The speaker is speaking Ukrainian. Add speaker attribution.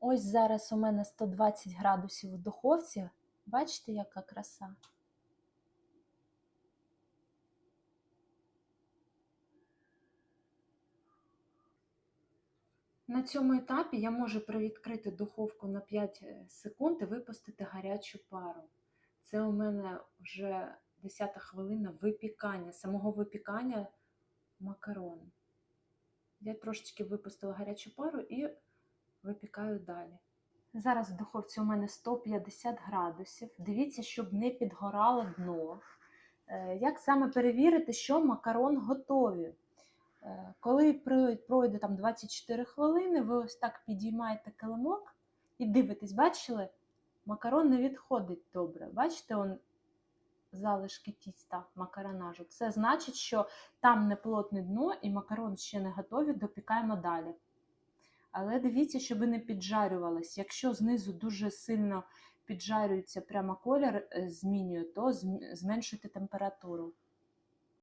Speaker 1: Ось зараз у мене 120 градусів в духовці. Бачите, яка краса? На цьому етапі я можу привідкрити духовку на 5 секунд і випустити гарячу пару. Це у мене вже 10 хвилина випікання, самого випікання макарон. Я трошечки випустила гарячу пару і випікаю далі. Зараз в духовці у мене 150 градусів. Дивіться, щоб не підгорало дно. Е, Як саме перевірити, що макарон готові? Е, Коли пройде там 24 хвилини, ви ось так підіймаєте килимок і дивитесь, бачили? Макарон не відходить добре. Бачите, он залишки тіста макаронажу. Це значить, що там не плотне дно і макарон ще не готові, допікаємо далі. Але дивіться, щоб не піджарювалось. Якщо знизу дуже сильно піджарюється прямо колір, е, змінює, то зм- зменшуйте температуру.